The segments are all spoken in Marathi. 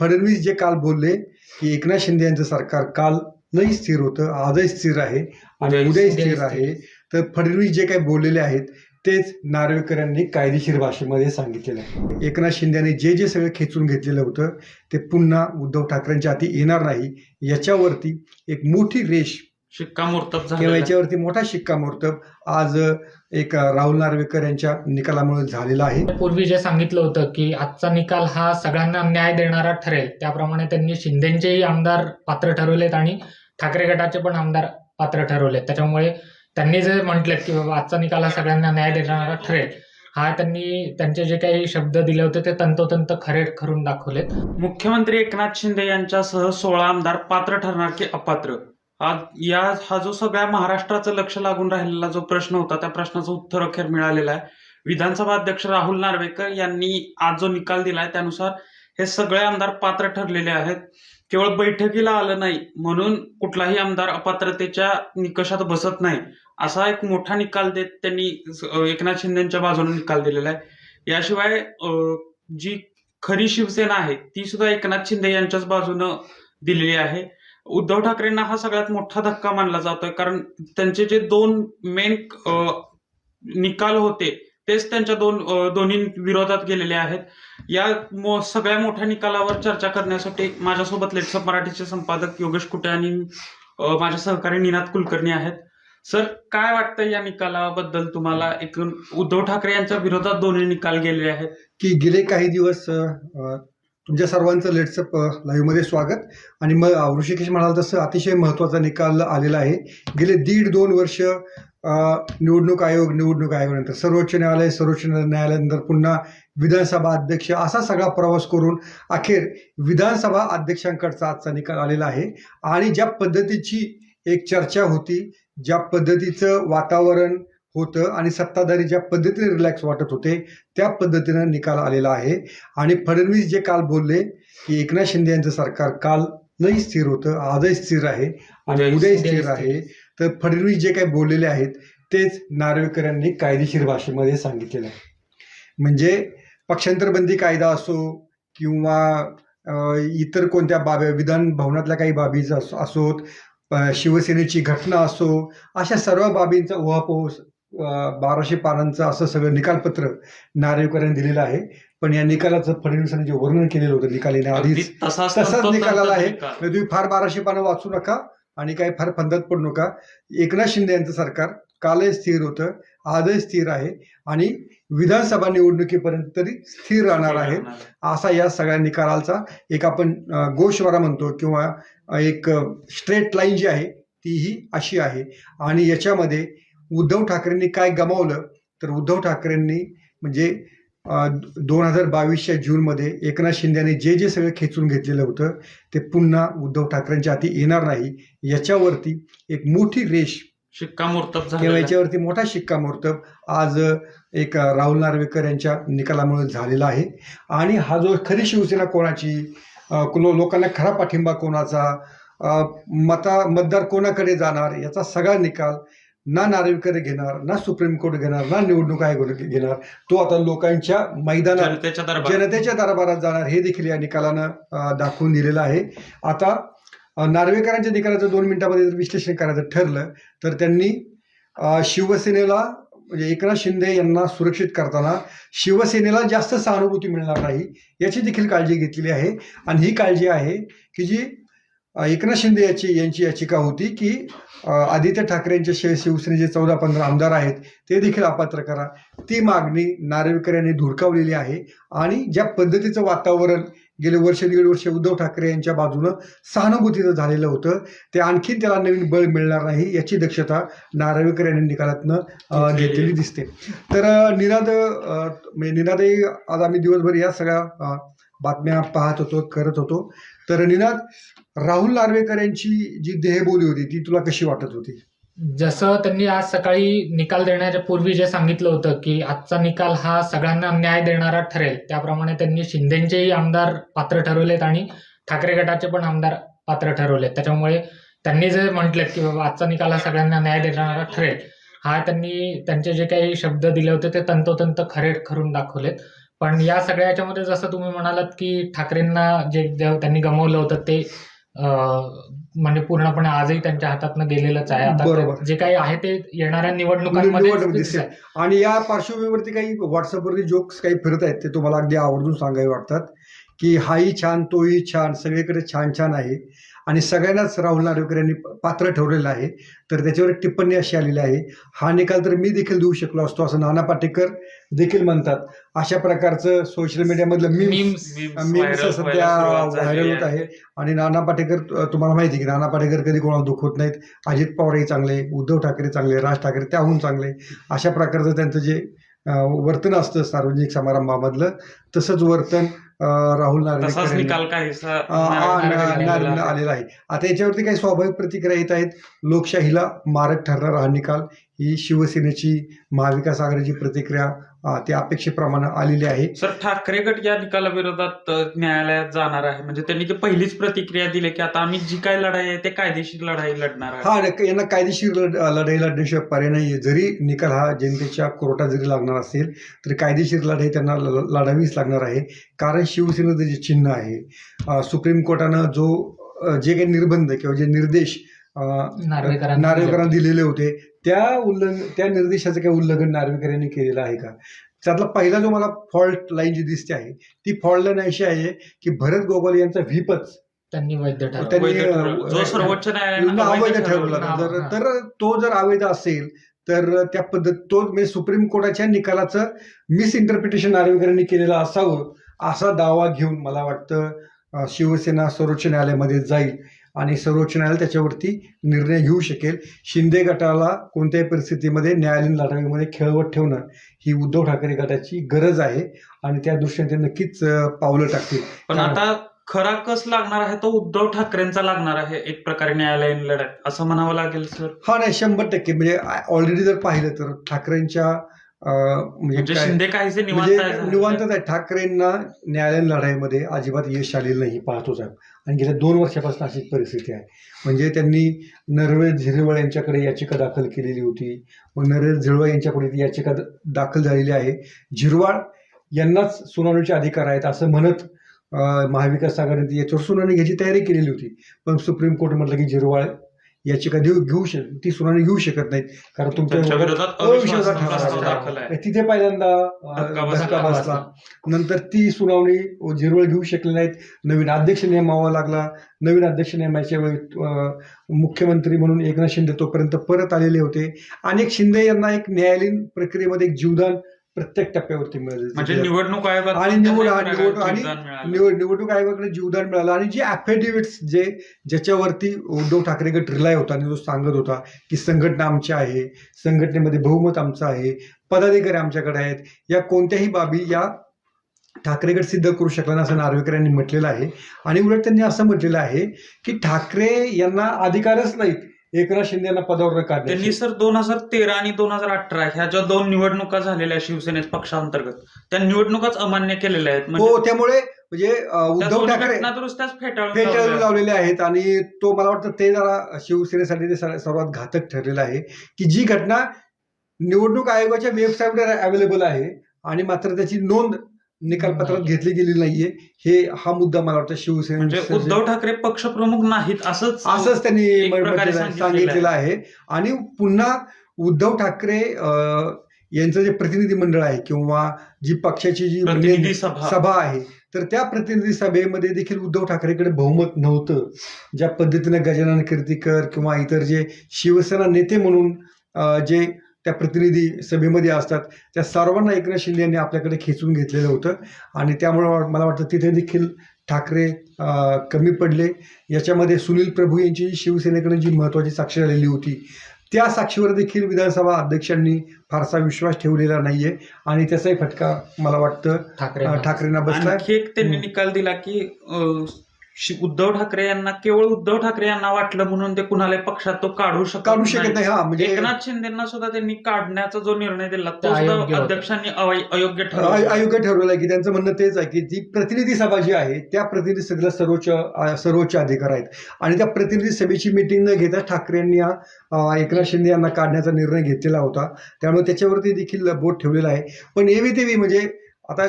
फडणवीस जे काल बोलले की एकनाथ शिंदे यांचं सरकार काल नाही स्थिर होतं आजही स्थिर आहे आणि उद्याही स्थिर आहे. तर फडणवीस जे काही बोललेले आहेत तेच नार्वेकर यांनी कायदेशीर भाषेमध्ये सांगितलेलं आहे. एकनाथ शिंदे यांनी जे जे सगळं खेचून घेतलेलं होतं ते पुन्हा उद्धव ठाकरेंच्या हाती येणार नाही. याच्यावरती एक मोठी रेष शिक्कामोर्तब किंवा याच्यावरती मोठा शिक्कामोर्तब. आज एक राहुल नार्वेकर यांच्या निकालामुळे झालेला आहे. पूर्वी जे सांगितलं होतं की आजचा निकाल हा सगळ्यांना न्याय देणारा ठरेल त्याप्रमाणे त्यांनी शिंदेचेही आमदार पात्र ठरवलेत आणि ठाकरे गटाचे पण आमदार पात्र ठरवलेत. त्याच्यामुळे त्यांनी जे म्हटलेत की बाबा आजचा निकाल हा सगळ्यांना न्याय देणारा ठरेल हा त्यांनी त्यांचे जे काही शब्द दिले होते ते तंतोतंत खरे करून दाखवलेत. मुख्यमंत्री एकनाथ शिंदे यांच्यासह सोळा आमदार पात्र ठरणार की अपात्र? आज या हा जो सगळ्या महाराष्ट्राचं लक्ष लागून राहिलेला जो प्रश्न होता त्या प्रश्नाचं उत्तर अखेर मिळालेलं आहे. विधानसभा अध्यक्ष राहुल नार्वेकर यांनी आज जो निकाल दिलाय त्यानुसार हे सगळे आमदार पात्र ठरलेले आहेत. केवळ बैठकीला आलं नाही म्हणून कुठलाही आमदार अपात्रतेच्या निकषात बसत नाही असा एक मोठा निकाल देत त्यांनी एकनाथ शिंदेच्या बाजूने निकाल दिलेला आहे. याशिवाय जी खरी शिवसेना आहे ती सुद्धा एकनाथ शिंदे यांच्याच बाजूनं दिलेली आहे. उद्धव ठाकरेंना हा सगळ्यात मोठा धक्का मानला जातोय. कारण त्यांचे जे दोन मेन निकाल होते तेच त्यांच्या दोन दोन्ही विरोधात गेलेले आहेत. या मो- सगळ्या मोठ्या निकालावर चर्चा करण्यासाठी माझ्यासोबत लेट्सअप मराठीचे संपादक योगेश कुटे आणि माझ्या सहकारी निनाद कुलकर्णी आहेत. सर काय वाटतं या निकालाबद्दल तुम्हाला? एकूण उद्धव ठाकरे यांच्या विरोधात दोन्ही निकाल गेलेले आहेत. की गेले काही दिवस तुमच्या सर्वांचं लेट्सअप लाईव्हमध्ये स्वागत. आणि मग ऋषिकेश म्हणाल तसं अतिशय महत्त्वाचा निकाल आलेला आहे. गेले दीड दोन वर्ष निवडणूक आयोग निवडणूक आयोगानंतर सर्वोच्च न्यायालय सर्वोच्च न्यायालयानंतर पुन्हा विधानसभा अध्यक्ष असा सगळा प्रवास करून अखेर विधानसभा अध्यक्षांकडचा आजचा निकाल आलेला आहे. आणि ज्या पद्धतीची एक चर्चा होती ज्या पद्धतीचं वातावरण होतं आणि सत्ताधारी ज्या पद्धतीने रिलॅक्स वाटत होते त्या पद्धतीनं निकाल आलेला आहे. आणि फडणवीस जे काल बोलले की एकनाथ शिंदे यांचं सरकार काल नाही स्थिर होतं आजही स्थिर आहे आणि उद्याही स्थिर आहे. तर फडणवीस जे काही बोललेले आहेत तेच नार्वेकर यांनी कायदेशीर भाषेमध्ये सांगितलेलं आहे. म्हणजे पक्षांतरबंदी कायदा असो किंवा इतर कोणत्या बाबी विधान भवनातल्या काही बाबी असो असोत शिवसेनेची घटना असो अशा सर्व बाबींचा उहापोह बाराशे पानांचं असं सगळं निकालपत्र नार्वेकर यांनी दिलेलं आहे. पण या निकालाचं फडणवीसांनी जे वर्णन केलेलं होतं निकाल येण्याआधीच तसाच तसाच तंतोतंत निकाल आला आहे. म्हणजे तुम्ही फार बाराशे पानं वाचू नका आणि काही फार फंदात पडू नका. एकनाथ शिंदे यांचं सरकार कालही स्थिर होतं आजही स्थिर आहे आणि विधानसभा निवडणुकीपर्यंत तरी स्थिर राहणार आहे. असा या सगळ्या निकालाचा एक आपण अ, गोषवारा म्हणतो किंवा एक स्ट्रेट लाईन जी आहे तीही अशी आहे. आणि याच्यामध्ये उद्धव ठाकरेंनी काय गमावलं? तर उद्धव ठाकरेंनी म्हणजे दोन हजार बावीसच्या जूनमध्ये एकनाथ शिंदेने जे जे सगळं खेचून घेतलेलं होतं ते पुन्हा उद्धव ठाकरेंच्या हाती येणार नाही. याच्यावरती एक मोठी रेष शिक्कामोर्तब किंवा याच्यावरती मोठा शिक्कामोर्तब आज एक राहुल नार्वेकर यांच्या निकालामुळे झालेला आहे. आणि हा जो खरी शिवसेना कोणाची लोकांना खरा पाठिंबा कोणाचा मता मतदार कोणाकडे जाणार याचा सगळा निकाल ना नार्वेकर घेणार ना सुप्रीम कोर्ट घेणार ना निवडणूक आयोग घेणार तो आता लोकांच्या मैदानात जनतेच्या दरबार जनतेच्या दरबारात जाणार हे देखील या निकालानं दाखवून दिलेलं आहे. आता नार्वेकरांच्या निकालाचं दोन मिनिटांमध्ये जर विश्लेषण करायचं ठरलं तर त्यांनी शिवसेनेला म्हणजे एकनाथ शिंदे यांना सुरक्षित करताना शिवसेनेला जास्त सहानुभूती मिळणार नाही याची देखील काळजी घेतलेली आहे. आणि ही काळजी आहे की जी एकनाथ शिंदे याची यांची याचिका होती की आदित्य ठाकरेंचे शिव शिवसेनेचे चौदा पंधरा आमदार आहेत ते देखील अपात्र करा. ती मागणी नार्वेकर यांनी धुडकावलेली आहे आणि ज्या पद्धतीचं वातावरण गेले वर्ष दीड वर्ष उद्धव ठाकरे यांच्या बाजूनं सहानुभूतीचं झालेलं होतं ते आणखीन त्याला नवीन बळ मिळणार नाही याची दक्षता नार्वेकर यांनी निकालातनं घेतलेली. दिसते. तर निनाद अ, म्हणजे निनादही आज आम्ही दिवसभर या सगळ्या बातम्या पाहत होतो करत होतो. तर निनाद राहुल नार्वेकर यांची जी देहबोली होती ती तुला कशी वाटत होती? जसं त्यांनी आज सकाळी निकाल देण्याच्या पूर्वी जे सांगितलं होतं की आजचा निकाल हा सगळ्यांना न्याय देणारा ठरेल त्याप्रमाणे त्यांनी शिंदेचेही आमदार पात्र ठरवलेत आणि ठाकरे गटाचे पण आमदार पात्र ठरवलेत. त्याच्यामुळे त्यांनी जे म्हटलेत की बाबा आजचा निकाल हा सगळ्यांना न्याय देणारा ठरेल हा त्यांनी त्यांचे जे काही शब्द दिले होते ते तंतोतंत खरे खरून दाखवलेत. पण या सगळ्या याच्यामध्ये जसं तुम्ही म्हणालात की ठाकरेंना जे त्यांनी गमावलं होतं ते म्हणजे पूर्णपणे आजही त्यांच्या हातातनं गेलेलंच आहे आता बरोबर. जे काही आहे ते येणाऱ्या निवडणुकांमध्ये निवडणूक. आणि या पार्श्वभूमीवरती काही व्हॉट्सअपवरती जोक्स काही फिरत आहेत ते तुम्हाला अगदी आवर्जून सांगावे वाटतात की हाही छान तोही छान सगळीकडे छान छान आहे. आणि सगळ्यांनाच राहुल नार्वेकर यांनी पात्र ठरवलेलं आहे. तर त्याच्यावर एक टिप्पणी अशी आलेली आहे. हा निकाल तर मी देखील देऊ शकलो असतो असं नाना पाटेकर देखील म्हणतात. अशा प्रकारचं सोशल मीडियामधलं मीम्स viral सध्या व्हायरल होत आहे. आणि नाना पाटेकर तुम्हाला माहिती आहे की नाना पाटेकर कधी कोणाला दुखवत नाहीत. अजित पवारही चांगले उद्धव ठाकरे चांगले राज ठाकरे त्याहून चांगले. अशा प्रकारचं त्यांचं जे वर्तन असतं सार्वजनिक समारंभामधलं तसंच वर्तन राहुल तसाच निकाल. आलेला आहे. आता याच्यावरती काही स्वाभाविक प्रतिक्रिया येत आहेत. लोकशाहीला मारक ठरणारा हा निकाल. ही शिवसेनेची महाविकास आघाडीची प्रतिक्रिया त्या अपेक्षेप्रमाणे आलेली आहे. सर ठाकरे गट या निकालाविरोधात न्यायालयात जाणार आहे. म्हणजे त्यांनी जी पहिलीच प्रतिक्रिया दिली की आता आम्ही जी काय लढाई आहे ते कायदेशीर लढाई लढणार आहे. हा न- यांना कायदेशीर लढ- लढाई लढण्याशिवाय पर्याय नाही जरी निकाल हा जनतेच्या कोर्टात जरी लागणार असेल तरी कायदेशीर लढाई त्यांना लढावीच लागणार आहे. कारण शिवसेनेचं जे चिन्ह आहे सुप्रीम कोर्टानं जो जे काही निर्बंध किंवा जे निर्देश नार्वेकरांना दिलेले होते त्या उल्लंघन त्या निर्देशाचं काही उल्लंघन नार्वेकर यांनी केलेलं आहे का? त्यातला पहिला जो मला फॉल्ट लाईन जी दिसते आहे ती फॉल्ट लाईन अशी आहे की भरत गोगाल यांचा व्हीपच. त्यांनी वैध ठरवलं. त्यांनी, सर्वोच्च अवैध ठरवला. तर तो जर अवैध असेल तर त्या पद्धत तो म्हणजे सुप्रीम कोर्टाच्या निकालाचं मिस इंटरप्रिटेशन नार्वेकरांनी केलेलं असावं असा दावा घेऊन मला वाटतं शिवसेना सर्वोच्च न्यायालयामध्ये जाईल. आणि सर्वोच्च न्यायालय त्याच्यावरती निर्णय घेऊ शकेल. शिंदे गटाला कोणत्याही परिस्थितीमध्ये न्यायालयीन लढाईमध्ये खेळवत ठेवणं ही उद्धव ठाकरे गटाची गरज आहे आणि त्या दृष्टीने ते नक्कीच पावलं टाकतील. पण आता खरा कस लागणार आहे तो उद्धव ठाकरेंचा लागणार आहे एक प्रकारे न्यायालयीन लढत असं म्हणावं लागेल सर? हा नाही शंभर टक्के. म्हणजे ऑलरेडी जर पाहिलं तर ठाकरेंच्या म्हणजे म्हणजे शिंदे काहीसे म्हणजे आहे झालेले. निवांतच आहे ठाकरेंना न्यायालयीन लढाईमध्ये अजिबात यश आलेलं नाही पाहतोच आहे आणि गेल्या दोन वर्षापासून अशीच परिस्थिती आहे. म्हणजे त्यांनी नरवे झिरवळ यांच्याकडे याचिका दाखल केलेली होती. व नरवे झिरवळ यांच्याकडे ती याचिका दाखल झालेली आहे. झिरवाळ यांनाच सुनावणीचे अधिकार आहेत असं म्हणत महाविकास आघाडीने याच्यावर सुनावणी घ्यायची तयारी केलेली होती. पण सुप्रीम कोर्ट म्हटलं की झिरवाळ याचिका देऊ घेऊ शक ती सुनावणी घेऊ शकत नाहीत. कारण तुमच्या विरोधात अविश्वासाचा अविश्वासाचा ठराव प्रस्ताव आहे. दाखल आहे. तिथे पहिल्यांदा अं, धक्का धक्का बसला. नंतर ती सुनावणी झिरवळ घेऊ शकले नाहीत. नवीन अध्यक्ष नेमावा लागला. नवीन अध्यक्ष नेमायच्या वेळी अं, मुख्यमंत्री म्हणून एकनाथ शिंदे तोपर्यंत परत आलेले होते. अनेक शिंदे यांना एक न्यायालयीन प्रक्रियेमध्ये एक जीवदान प्रत्येक टप्प्यावरती म्हणजे मिळालं निवडणूक आयोगात आणि निवड हा, निवड आणि. निवड निवडणूक आयोगाकडे जीवदान मिळालं. आणि जे ॲफिडेव्हिट्स जे ज्याच्यावरती उद्धव ठाकरे गट रिलाय होता आणि जो सांगत होता की संघटना आमची आहे संघटनेमध्ये बहुमत आमचं आहे पदाधिकारी आमच्याकडे आहेत या कोणत्याही बाबी या ठाकरे गट सिद्ध करू शकला नाही असं नार्वेकर यांनी म्हटलेलं आहे. आणि उलट त्यांनी असं म्हटलेलं आहे की ठाकरे यांना अधिकारच नाहीत. एकनाथ शिंदे यांना पदावर त्यांनी काढण्याचे सर दोन हजार तेरा आणि दोन हजार अठरा ह्या ज्या दोन निवडणुका झालेल्या शिवसेनेत पक्षांतर्गत त्या निवडणुकाच अमान्य केलेल्या आहेत म्हणजे हो त्यामुळे म्हणजे अं, त्या उद्धव दोन्ही ठाकरे घटनादुरुस्त्याच फेटाळून फेटाळून लावल्या. लावलेले आहेत आणि तो मला वाटतं ते जरा शिवसेनेसाठी ते सर्वात घातक ठरलेलं आहे की जी घटना निवडणूक आयोगाच्या वेबसाईटवर अवेलेबल आहे आणि मात्र त्याची नोंद निकालपत्रात घेतली गेली नाहीये. हे हा मुद्दा मला वाटतं म्हणजे शिवसेने उद्धव ठाकरे पक्षप्रमुख नाहीत असंच असंच त्यांनी सांगितलेलं आहे. आणि पुन्हा उद्धव ठाकरे यांचं जे प्रतिनिधी मंडळ आहे किंवा जी पक्षाची जी प्रतिनिधी सभा. आहे तर त्या प्रतिनिधी सभेमध्ये देखील उद्धव ठाकरेकडे बहुमत नव्हतं. ज्या पद्धतीने गजानन कीर्तीकर किंवा इतर जे शिवसेना नेते म्हणून जे त्या प्रतिनिधी सभेमध्ये असतात. त्या सर्वांना एकनाथ शिंदे यांनी आपल्याकडे खेचून घेतलेलं होतं. आणि त्यामुळे मला वाटतं तिथे देखील ठाकरे कमी पडले. याच्यामध्ये सुनील प्रभू यांची शिवसेनेकडे जी महत्त्वाची साक्ष झालेली होती त्या साक्षीवर देखील विधानसभा अध्यक्षांनी फारसा विश्वास ठेवलेला नाहीये. आणि त्याचाही फटका मला वाटतं ठाकरे ठाकरेंना आणखी एक त्यांनी. निकाल दिला की उद्धव ठाकरे यांना केवळ उद्धव ठाकरे यांना वाटलं म्हणून ते कुणाला पक्षात तो काढू शकत काढू शकत नाही हा म्हणजे एकनाथ शिंदेना सुद्धा त्यांनी काढण्याचा जो निर्णय दिला ते सुद्धा. अध्यक्षांनी अयोग्य ठरवला. अयोग्य ठरवलं आहे की त्यांचं म्हणणं तेच आहे की जी प्रतिनिधी सभा जी आहे त्या प्रतिनिधी सभेला सर्वोच्च सर्वोच्च अधिकार आहेत. आणि त्या प्रतिनिधी सभेची मिटिंग न घेता ठाकरे यांनी अ, एकनाथ शिंदे यांना काढण्याचा निर्णय घेतलेला होता. त्यामुळे त्याच्यावरती देखील बोट ठेवलेला आहे. पण एवी तेवी म्हणजे आता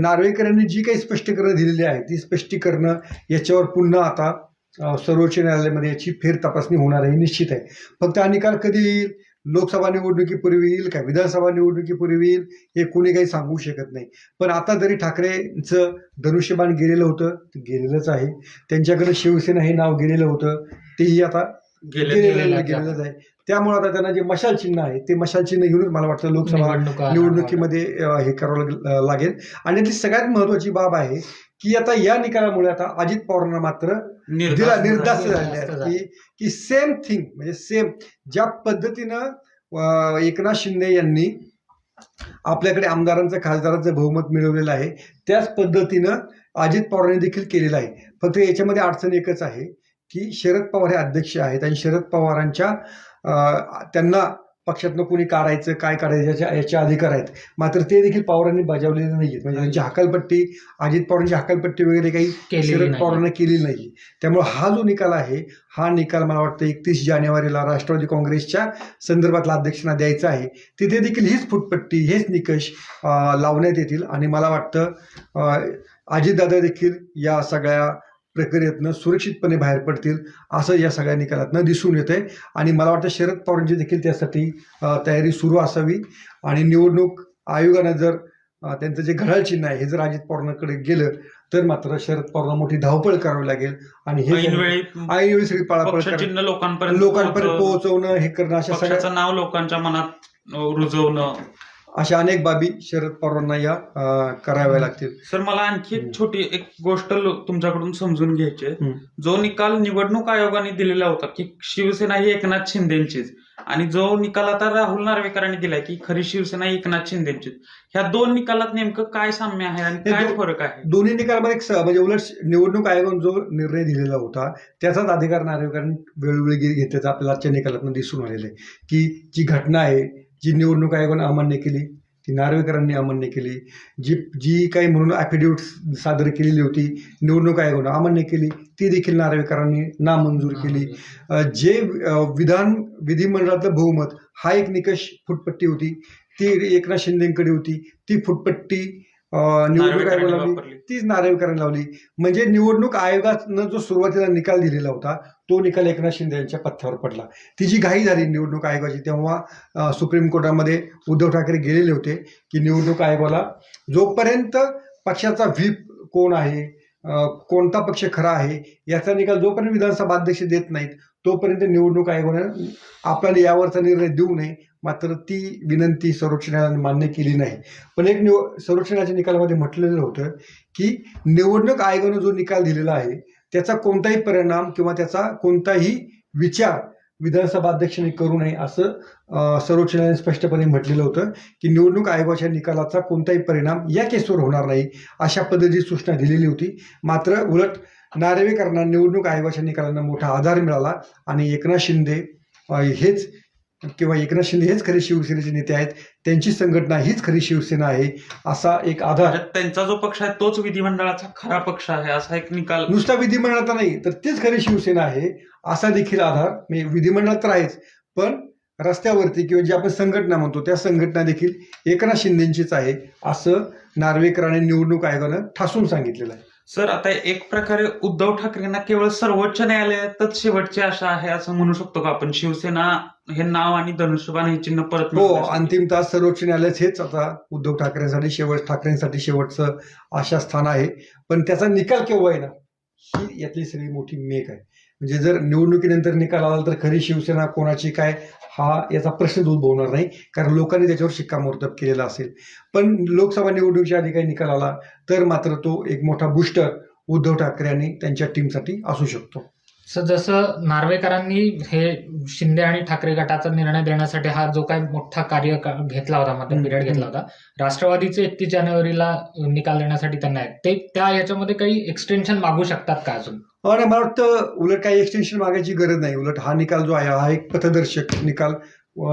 नार्वेकरांनी जी काही स्पष्टीकरणं दिलेली आहेत ती स्पष्टीकरणं याच्यावर पुन्हा आता सर्वोच्च न्यायालयामध्ये याची फेर तपासणी होणार आहे निश्चित आहे. फक्त हा निकाल कधी येईल लोकसभा निवडणुकीपूर्वी येईल का? विधानसभा निवडणुकीपूर्वी येईल हे कोणी काही सांगू शकत नाही. पण आता जरी ठाकरेंचं धनुष्यबाण गेलेलं होतं ते गेलेलंच आहे. त्यांच्याकडे शिवसेना हे नाव गेलेलं होतं तेही आता गेलेलं आहे. गेलेलंच आहे. त्यामुळे आता त्यांना जे मशाल चिन्ह आहे ते मशाल चिन्ह घेऊनच मला वाटतं लोकसभा निवडणुका निवडणुकीमध्ये हे करावं लाग- लागेल. आणि ती सगळ्यात महत्वाची बाब आहे की आता या निकालामुळे आता अजित पवारांना मात्र दिला निर्धास्त झाले. की की सेम थिंग म्हणजे सेम ज्या पद्धतीनं एकनाथ शिंदे यांनी आपल्याकडे आमदारांचं खासदारांचं बहुमत मिळवलेलं आहे त्याच पद्धतीनं अजित पवारांनी देखील केलेलं आहे. फक्त याच्यामध्ये अडचण एकच आहे की शरद पवार हे अध्यक्ष आहेत आणि शरद पवारांच्या त्यांना पक्षातनं कोणी काढायचं काय काढायचं याच्या याचे अधिकार आहेत. मात्र ते देखील पवारांनी बजावलेले नाही आहेत म्हणजे त्यांची हकालपट्टी अजित पवारांची हकालपट्टी वगैरे काही शरद. पवारांना केलेली नाही त्यामुळे हा जो निकाल आहे हा निकाल मला वाटतं एकतीस जानेवारीला राष्ट्रवादी काँग्रेसच्या संदर्भातला अध्यक्षांना द्यायचा आहे. तिथे देखील हीच फुटपट्टी हेच निकष लावण्यात येतील. आणि मला वाटतं अजितदादा देखील या सगळ्या प्रक्रियेतनं सुरक्षितपणे बाहेर पडतील असं या सगळ्या निकालातनं दिसून येतंय. आणि मला वाटतं शरद पवारांची देखील त्यासाठी तयारी सुरू असावी. आणि निवडणूक आयोगानं जर त्यांचं जे घड्याळ चिन्ह आहे हे जर अजित पवारांकडे गेलं तर मात्र शरद पवारांना मोठी धावपळ करावी लागेल. आणि हे ऐनवेळी सगळी पळापळ चिन्ह लोकांपर्यंत लोकांपर्यंत पोहोचवणं, हे करणं अशा सगळ्या पक्षाचं नाव लोकांच्या मनात रुजवणं अशा अनेक बाबी शरद पवारांना या कराव्या लागतील. सर मला आणखी एक. छोटी एक गोष्ट तुमच्याकडून समजून घ्यायची आहे. जो निकाल निवडणूक आयोगाने दिलेला होता की शिवसेना ही एकनाथ शिंदेचीच. आणि जो निकाल आता राहुल नार्वेकरांनी दिलाय की खरी शिवसेना ही एकनाथ शिंदेचीच. ह्या दोन निकालात नेमकं काय साम्य आहे आणि काय फरक आहे? दोन्ही निकालामध्ये म्हणजे उलट निवडणूक आयोगाने जो निर्णय दिलेला होता त्याचाच अधिकार नागरिकांनी वेळोवेळी घेतल्याचं आपल्याला आजच्या निकालातून दिसून आलेलं आहे. की जी घटना आहे जी निवडणूक आयोगाने अमान्य केली ती नार्वेकरांनी अमान्य केली जी जी काही म्हणून ॲफिडेविट सादर केलेली होती निवडणूक आयोगानं अमान्य केली ती देखील नार्वेकरांनी नामंजूर केली. जे विधान विधिमंडळातलं बहुमत हा एक निकष फुटपट्टी होती. ती एकनाथ शिंदेकडे होती. ती फुटपट्टी निवडणूक आयोगाला लावली. तीच नार्वेकरांनी लावली म्हणजे निवडणूक आयोगानं जो सुरुवातीला निकाल दिलेला होता तो निकाल एकनाथ शिंदे यांच्या पथ्यावर पडला ती जी घाई झाली निवडणूक आयोगाची तेव्हा सुप्रीम कोर्टामध्ये उद्धव ठाकरे गेलेले होते की निवडणूक आयोगाला जोपर्यंत पक्षाचा व्हीप कोण आहे कोणता पक्ष खरा आहे याचा निकाल जोपर्यंत विधानसभा अध्यक्ष देत नाहीत तोपर्यंत निवडणूक आयोगानं आपल्याला यावरचा निर्णय देऊ नये मात्र ती विनंती सर्वोच्च न्यायालयाने मान्य केली नाही. पण एक निव सर्वोच्च न्यायालयाच्या निकालामध्ये म्हटलेलं होतं की निवडणूक आयोगानं जो निकाल दिलेला आहे त्याचा कोणताही परिणाम किंवा त्याचा कोणताही विचार विधानसभा अध्यक्षांनी करू नये असं सर्वोच्च न्यायालयाने स्पष्टपणे म्हटलेलं होतं की निवडणूक आयोगाच्या निकालाचा कोणताही परिणाम या केसवर होणार नाही अशा पद्धतीची सूचना दिलेली होती. मात्र उलट नार्वेकरांना निवडणूक आयोगाच्या निकालांना मोठा आधार मिळाला आणि एकनाथ शिंदे हेच किंवा एकनाथ शिंदे हेच खरे शिवसेनेचे नेते आहेत त्यांची संघटना हीच खरी शिवसेना आहे असा एक आधार. म्हणजे त्यांचा जो पक्ष आहे तोच विधिमंडळाचा खरा पक्ष आहे असा एक निकाल. नुसता विधिमंडळाचा नाही तर तेच खरी शिवसेना आहे असा देखील आधार. म्हणजे विधिमंडळात तर आहेच पण रस्त्यावरती किंवा जी आपण संघटना म्हणतो त्या संघटना देखील एकनाथ शिंदेचीच आहे असं नार्वेकर आणि निवडणूक आयोगानं ठासून सांगितलेलं आहे. सर आता एक प्रकारे उद्धव ठाकरेंना केवळ सर्वोच्च न्यायालयातच शेवटची आशा आहे असं म्हणू शकतो का आपण? शिवसेना हे नाव आणि धनुष्यबाण हे चिन्ह परत हो अंतिमतः सर्वोच्च न्यायालय हेच आता उद्धव ठाकरेंसाठी शेवट ठाकरेंसाठी शेवटचं आशास्थान आहे. पण त्याचा निकाल केव्हा येणार? ही यातली सगळी मोठी मेक आहे. म्हणजे जर निवडणुकीनंतर निकाल आला तर खरी शिवसेना कोणाची काय हा याचा प्रश्नच उद्भवणार नाही. कारण लोकांनी त्याच्यावर शिक्कामोर्तब केलेला असेल. पण लोकसभा निवडणुकीच्या आधी काही निकाल आला तर मात्र तो एक मोठा बुस्टर उद्धव ठाकरे आणि त्यांच्या टीमसाठी असू शकतो. जसं नार्वेकरांनी हे शिंदे आणि ठाकरे गटाचा निर्णय देण्यासाठी हा जो काही मोठा कार्य घेतला होता हम्म, पिरियड घेतला होता राष्ट्रवादीचे एकतीस जानेवारीला निकाल देण्यासाठी त्यांना ते त्या याच्यामध्ये काही एक्सटेन्शन मागू शकतात का अजून? आणि मला वाटतं उलट काही एक्सटेन्शन मागायची गरज नाही. उलट हा निकाल जो आहे हा एक पथदर्शक निकाल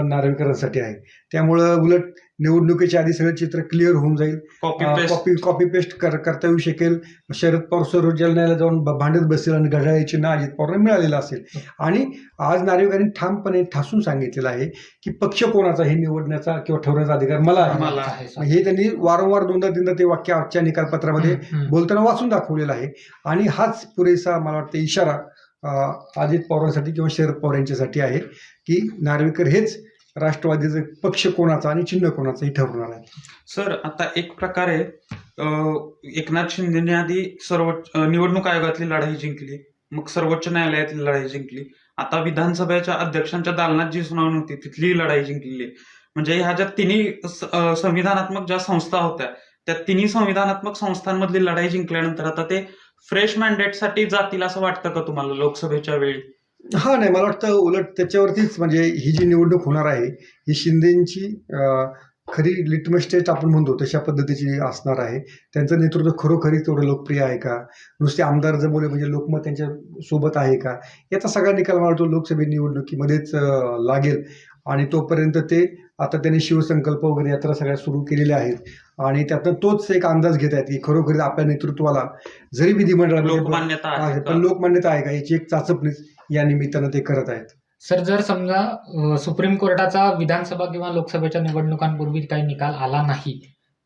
नार्वेकरांसाठी आहे. त्यामुळं उलट निवडणुकीच्या आधी सगळं चित्र क्लिअर होऊन जाईल. Copy paste copy copy paste कर करता येऊ शकेल. शरद पवार सर्व जालन्याला जाऊन भांडत बसेल आणि घड्याळी चिन्ह अजित पवारला मिळालेलं असेल. आणि आज नार्वेकरांनी ठामपणे ठासून सांगितलेलं आहे की पक्ष कोणाचा हे निवडण्याचा किंवा ठरवण्याचा अधिकार मला आहे. मला आहे, हे त्यांनी वारंवार दोनदा तीनदा ते वाक्य आजच्या निकालपत्रामध्ये हम्म. बोलताना वाचून दाखवलेलं आहे. आणि हाच पुरेसा मला वाटतं इशारा अं, अजित पवारांसाठी किंवा शरद पवार यांच्यासाठी आहे की नार्वेकर हेच राष्ट्रवादीचे पक्ष कोणाचा आणि चिन्ह कोणाचं हे ठरवणार आहे. सर आता एक प्रकारे अं, एकनाथ शिंदेने आधी सर्वोच्च अं, निवडणूक आयोगातली लढाई जिंकली मग सर्वोच्च न्यायालयातली लढाई जिंकली. आता विधानसभेच्या अध्यक्षांच्या दालनात जी सुनावणी होती तिथली लढाई जिंकलेली आहे. म्हणजे ह्या ज्या तिन्ही स- अं, संविधानात्मक ज्या संस्था होत्या त्या तिन्ही संविधानात्मक संस्थांमधली लढाई जिंकल्यानंतर आता ते फ्रेश मॅन्डेटसाठी जातील असं वाटतं का तुम्हाला लोकसभेच्या वेळी? हा नाही मला वाटतं उलट त्याच्यावरतीच म्हणजे ही जी निवडणूक होणार आहे ही शिंदेची खरी लिटमस टेस्ट आपण म्हणतो तशा पद्धतीची असणार आहे. त्यांचं नेतृत्व खरोखरी तेवढं लोकप्रिय आहे का? नुसते आमदार जमवले म्हणजे लोकमत त्यांच्यासोबत आहे का? याचा सगळा निकाल मला वाटतो लोकसभा निवडणुकीमध्येच लागेल. आणि तोपर्यंत ते आता त्यांनी शिवसंकल्प वगैरे यात्रा सगळ्या सुरू केलेल्या आहेत. आणि त्यातनं तोच एक अंदाज घेत आहेत की खरोखरीच आपल्या नेतृत्वाला जरी विधिमंडळामध्ये लोकमान्यता आहे आहे का? पण लोकमान्यता आहे का? याची एक चाचपणीच या निमित्तानं ते करत आहेत. सर जर समजा सुप्रीम कोर्टाचा विधानसभा किंवा लोकसभेच्या निवडणुकांपूर्वी काही निकाल आला नाही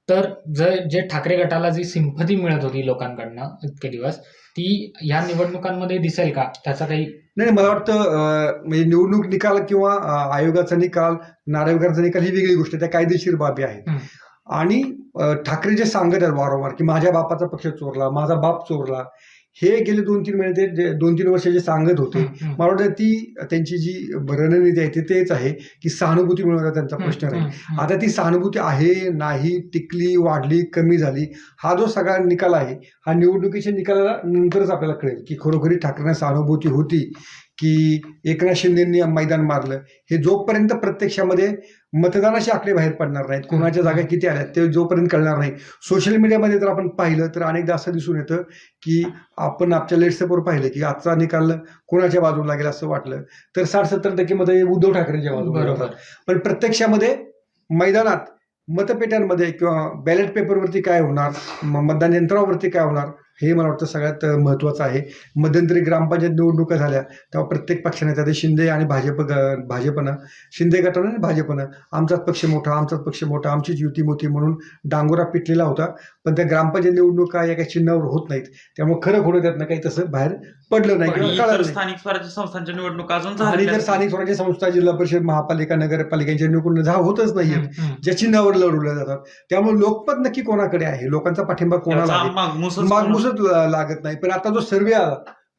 तर जर जे ठाकरे गटाला जी सिंपती मिळत होती लोकांकडनं इतके दिवस ती ह्या निवडणुकांमध्ये दिसेल का? त्याचा काही नाही मला वाटतं म्हणजे निवडणूक निकाल किंवा आयोगाचा निकाल नारायणकरांचा निकाल ही वेगळी गोष्ट आहे. त्या कायदेशीर बाबी आहेत. आणि ठाकरे जे सांगत आहेत वारंवार की माझ्या बापाचा पक्ष चोरला माझा बाप चोरला हे गेले दोन तीन महिने ते दोन तीन वर्ष जे सांगत होते. मला वाटतं ती त्यांची जी रणनीती आहे ती तेच आहे की सहानुभूती मिळवण्याचा त्यांचा प्रश्न हं, राहील हं, हं. आता ती सहानुभूती आहे नाही टिकली वाढली कमी झाली हा जो सगळा निकाल आहे हा निवडणुकीच्या निकालाला नंतरच आपल्याला कळेल की खरोखरी ठाकरेंना सहानुभूती होती की एकनाथ शिंदेंनी मैदान मारलं. हे जोपर्यंत प्रत्यक्षामध्ये मतदानाचे आकडे बाहेर पडणार नाहीत कोणाच्या जागा किती आल्यात ते जोपर्यंत कळणार नाही. सोशल मीडियामध्ये जर आपण पाहिलं तर अनेकदा असं दिसून येतं की आपण आपल्या लेट्सअपवर पाहिलं की आजचा निकाल कोणाच्या बाजूला लागेल असं वाटलं तर साठ सत्तर टक्के मध्ये उद्धव ठाकरेंच्या बाजूला होतात. पण प्रत्यक्षामध्ये मैदानात मतपेट्यांमध्ये किंवा बॅलेट पेपरवरती काय होणार मतदान यंत्रावरती काय होणार हे मला वाटतं सगळ्यात महत्त्वाचं आहे. मध्यंतरी ग्रामपंचायत निवडणुका झाल्या तेव्हा प्रत्येक पक्षाने त्यात शिंदे आणि भाजप ग- भाजपनं शिंदे गटानं आणि भाजपनं आमचाच पक्ष मोठा आमचाच पक्ष मोठा आमचीच युती मोठी म्हणून डांगोरा पिटलेला होता. पण त्या ग्रामपंचायत निवडणुका या काही चिन्हावर होत नाहीत. त्यामुळे खरं खोडं त्यातनं काही तसं बाहेर पडलं नाही किंवा कळलं नाही. स्थानिक स्वराज्य संस्थांच्या निवडणुका अजून आणि झालेल्या जर स्थानिक स्वराज्य संस्था जिल्हा परिषद महापालिका नगरपालिकांच्या निवडणूक झा होतच नाहीये हं, हं. ज्या चिन्हावर लढवल्या जातात. त्यामुळे लोकमत नक्की कोणाकडे आहे? लोकांचा पाठिंबा कोणाला त्याचा आहे मागमूसच मागमुसच ला- लागत नाही. पण आता जो सर्वे आला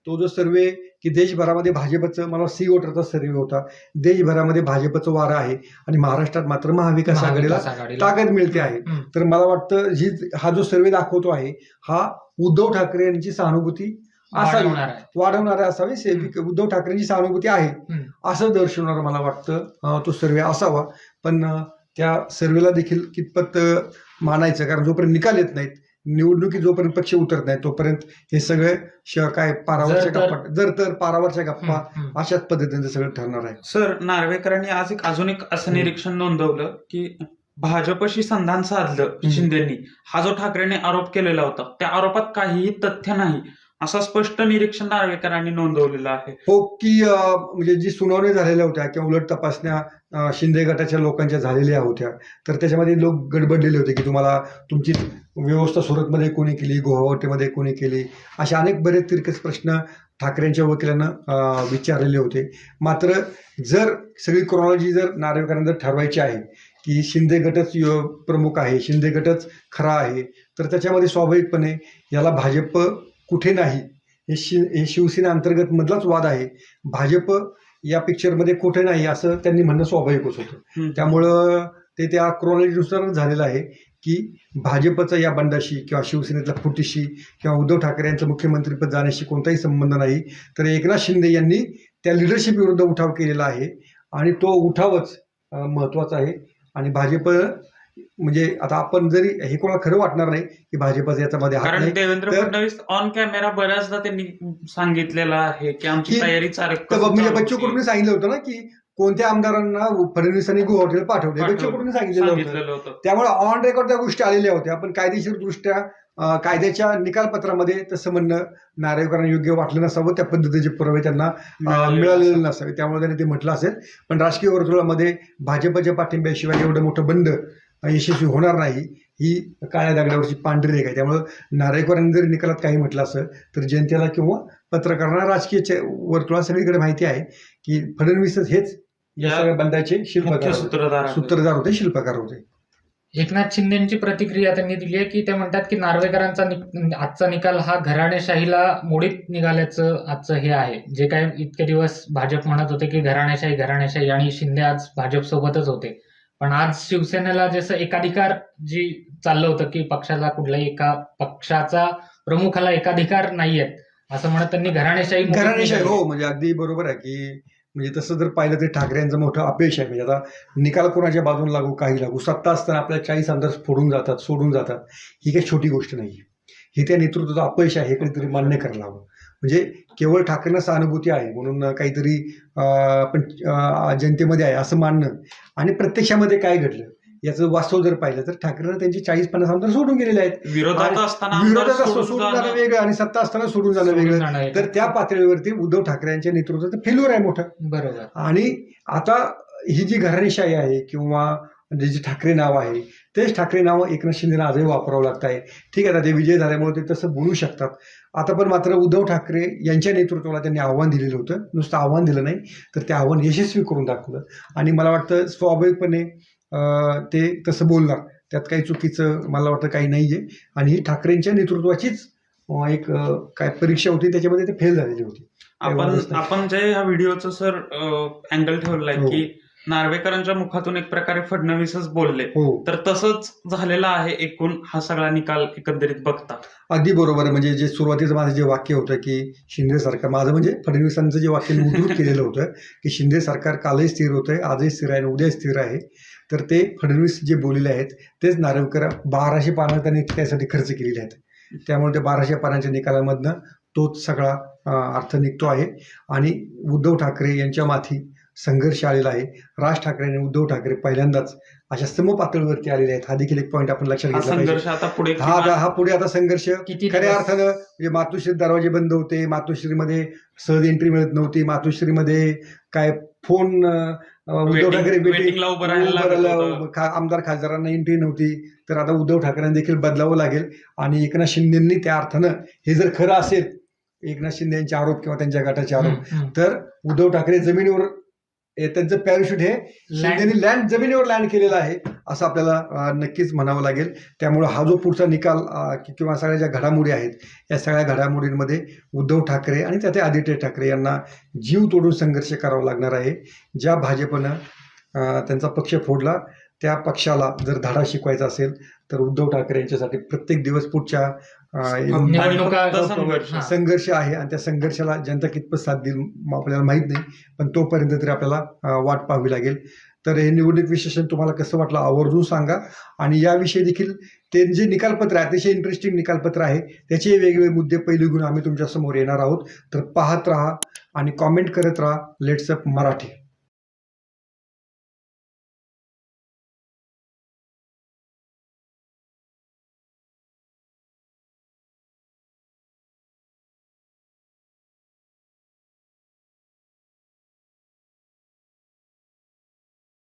तो जो सर्वे की देशभरामध्ये भाजपचं मला सी वोटरचा सर्वे होता. देशभरामध्ये भाजपचं वारं आहे आणि महाराष्ट्रात मात्र महाविकास आघाडीला महाविकास आघाडीला ताकद मिळते आहे. तर मला वाटतं ही हा जो सर्वे दाखवतो आहे हा उद्धव ठाकरे यांची सहानुभूती असावी. वाढवणार आहे. वाढवणारा असावी. सेविक उद्धव ठाकरेंची सहानुभूती आहे. हं. असं दर्शवणारं मला वाटतं. अं, तो सर्वे असावा. पण अं, त्या सर्वेला देखील कितपत अं, मानायचं. कारण जोपर्यंत निकाल येत नाहीत निवडणुकीत जोपर्यंत पक्ष उतरत नाही तोपर्यंत हे सगळे श- काय पारावरच्या जर तर- गप्पा जर तर पारावरच्या गप्पा. अशाच पद्धतीने सगळं ठरणार आहे. सर नार्वेकरांनी आज एक अजून एक असं हम्म. निरीक्षण नोंदवलं की भाजपशी संधान साधलं. शिंदेनी. हा जो ठाकरेने आरोप केलेला होता त्या आरोपात काहीही तथ्य नाही. असं स्पष्ट निरीक्षण नार्वेकरांनी नोंदवलेलं आहे. हो की म्हणजे जी सुनावणी झालेल्या होत्या किंवा उलट तपासण्या शिंदे गटाच्या लोकांच्या झालेल्या होत्या तर त्याच्यामध्ये लोक गडबडलेले होते की तुम्हाला तुमची व्यवस्था सुरतमध्ये कोणी केली गुवाहाटीमध्ये कोणी केली असे अनेक बरेच तिरकस प्रश्न ठाकरेंच्या वकिलांना विचारलेले होते. मात्र जर सगळी क्रोनॉलॉजी जर नार्वेकरांना जर ठरवायची आहे की शिंदे गटच प्रमुख आहे शिंदे गटच खरा आहे तर त्याच्यामध्ये स्वाभाविकपणे याला भाजप कुठे नाही. हे शि हे शिवसेना अंतर्गत मधलाच वाद आहे. भाजप या पिक्चरमध्ये कुठे नाही असं त्यांनी म्हणणं स्वाभाविकच होतं. त्यामुळं ते त्या क्रोनॉलॉजीनुसार झालेलं आहे की भाजपचा या बंडाशी किंवा शिवसेनेतल्या फुटीशी किंवा उद्धव ठाकरे यांचं मुख्यमंत्रीपद जाण्याशी कोणताही संबंध नाही. तर एकनाथ शिंदे यांनी त्या लिडरशिप विरुद्ध उठाव केलेला आहे. आणि तो उठावच महत्त्वाचा आहे. आणि भाजप म्हणजे आता आपण जरी हे कोणाला खरं वाटणार नाही की भाजपचा याच्यामध्ये कारण देवेंद्र फडणवीस ऑन कॅमेरा बऱ्याचदा त्यांनी सांगितलेलं आहे की आमची तयारी म्हणजे बच्चू कडून सांगितलं होतं ना की कोणत्या आमदारांना फडणवीसांनी गुवाहाटीला पाठवले. पाठवले. बच्चूकडून सांगितलेलं होतं. त्यामुळे ऑन रेकॉर्ड त्या गोष्टी आलेल्या होत्या पण कायदेशीर दृष्ट्या कायद्याच्या निकालपत्रामध्ये तसं म्हणणं नार्वेकरांना योग्य वाटलं नसावं त्या पद्धतीचे पुरावे त्यांना मिळालेले नसावे. त्यामुळे त्यांनी ते म्हटलं असेल. पण राजकीय वर्तुळामध्ये भाजपच्या पाठिंब्याशिवाय एवढं मोठं बंद यशस्वी होणार नाही ही काळ्या दगडावरची पांढरी रेख आहे त्यामुळं नार्वेकरांनी जरी निकालात काही म्हटलं असं तर जनतेला किंवा पत्रकारांना राजकीय चे- वर्तुळात सगळीकडे माहिती आहे की फडणवीसच हेच या सगळ्या बंदाचे शिल्पकार. सूत्रधार. सूत्रधार होते शिल्पकार होते एकनाथ शिंदेची प्रतिक्रिया त्यांनी दिली आहे की ते म्हणतात की नार्वेकरांचा नि- आजचा निकाल हा घराणेशाहीला मोडीत निघाल्याचं आजचं हे आहे जे काय इतके दिवस भाजप म्हणत होते की घराणेशाही घराणेशाही आणि शिंदे आज भाजप सोबतच होते पण आज शिवसेनेला जसं एकाधिकार जी चाललं होतं की पक्षाला कुठल्याही एका पक्षाचा प्रमुखाला एकाधिकार नाहीयेत असं म्हणत त्यांनी घराणेशाही घराणेशाही हो म्हणजे अगदी बरोबर आहे की म्हणजे तसं जर पाहिलं तर ठाकरे यांचं मोठं अपयश आहे. म्हणजे आता निकाल कोणाच्या बाजून लागू काही लागू? सत्ता असताना आपल्या चाळीस आमदार फोडून जातात सोडून जातात. ही काही छोटी गोष्ट नाही ही त्या नेतृत्वाचं अपयश आहे हे कधीतरी मान्य करायला हवं. म्हणजे केवळ ठाकरेंना सहानुभूती आहे म्हणून काहीतरी अं, जनतेमध्ये आहे असं मानणं. आणि प्रत्यक्षामध्ये काय घडलं? याचं वास्तव जर पाहिलं तर ठाकरेंना त्यांची चाळीस पन्नास आमदार सोडून गेलेले आहेत. विरोधात असताना सोडून जाणं वेगळं आणि सत्ता असताना सोडून जाणं वेगळं. तर त्या पातळीवरती उद्धव ठाकरे यांच्या नेतृत्वाचं फेल्युअर आहे मोठं. बरोबर. आणि आता ही जी घराणेशाही आहे किंवा जे जे ठाकरे नाव आहे तेच ठाकरे नाव एकनाथ शिंदेना आजही वापरावं लागत आहे ठीक आहे आता ते विजय झाल्यामुळे ते तसं बोलू शकतात. आता पण मात्र उद्धव ठाकरे यांच्या नेतृत्वाला त्यांनी आव्हान दिलेलं होतं. नुसतं आव्हान दिलं नाही तर ते आव्हान यशस्वी करून दाखवलं. आणि मला वाटतं स्वाभाविकपणे ते तसं बोलणार. त्यात काही चुकीचं मला वाटतं काही नाही आहे आणि ही ठाकरेंच्या नेतृत्वाचीच एक काय परीक्षा होती त्याच्यामध्ये ते फेल झालेली होती. आपण. आपण जे ह्या व्हिडिओचं सर अँगल ठेवलाय हो. की नार्वेकरांच्या मुखातून एक प्रकारे फडणवीसच बोलले. हो. तर तसंच झालेलं आहे एकूण हा सगळा निकाल एकंदरीत बघता. अगदी बरोबर आहे. म्हणजे जे सुरुवातीचं माझं जे वाक्य होतं की शिंदे सरकार माझं म्हणजे फडणवीसांचं जे वाक्य उद्धृत केलेलं होतं की शिंदे सरकार कालही स्थिर होतंय आजही स्थिर आहे आणि उद्याही स्थिर आहे. तर ते फडणवीस जे बोललेले आहेत तेच नार्वेकर बाराशे पानं त्यांनी त्यासाठी खर्च केलेले आहेत. त्यामुळे ते बाराशे पानांच्या निकालामधनं तोच सगळा अर्थ निघतो आहे. आणि उद्धव ठाकरे यांच्या माथी संघर्ष आलेला आहे. राज ठाकरे आणि उद्धव ठाकरे पहिल्यांदाच अशा समपातळीवरती आलेले आहेत. हा देखील एक पॉईंट आपण लक्षात घेतला पाहिजे. संघर्ष आता पुढे हा हा पुढे आता संघर्ष. खऱ्या अर्थानं म्हणजे मातोश्री दरवाजे बंद होते. मातोश्रीमध्ये सहज एंट्री मिळत नव्हती. मातोश्रीमध्ये काय फोन उद्धव ठाकरे आमदार खासदारांना एंट्री नव्हती. तर आता उद्धव ठाकरेंना देखील बदलावं लागेल. आणि एकनाथ शिंदेंनी त्या अर्थानं हे जर खरं असेल एकनाथ शिंदे यांचे आरोप किंवा त्यांच्या गटाचे आरोप. तर उद्धव ठाकरे जमिनीवर त्यांचं पॅराशूट हे शिंदेनी लँड जमिनीवर लँड केलेला आहे असं आपल्याला नक्कीच म्हणावं लागेल. त्यामुळं हा जो पुढचा निकाल किंवा सगळ्या ज्या घडामोडी आहेत या सगळ्या घडामोडींमध्ये उद्धव ठाकरे आणि त्याचे आदित्य ठाकरे यांना जीव तोडून संघर्ष करावा लागणार आहे. ज्या भाजपनं त्यांचा पक्ष फोडला त्या पक्षाला जर धडा शिकवायचा असेल तर उद्धव ठाकरे यांच्यासाठी प्रत्येक दिवस पुढच्या संघर्ष आहे आणि त्या संघर्षाला जनता कितपत साथ देईल म- आपल्याला माहीत नाही पण तोपर्यंत तरी आपल्याला वाट पाहावी लागेल. तर हे निवडणूक विश्लेषण तुम्हाला कसं वाटलं आवर्जून सांगा. आणि याविषयी देखील ते जे निकालपत्र आहे अतिशय इंटरेस्टिंग निकालपत्र आहे त्याचे वेगवेगळे मुद्दे पैलू घेऊन आम्ही तुमच्यासमोर येणार आहोत. तर पाहत राहा आणि कॉमेंट करत राहा. लेट्सअप मराठी.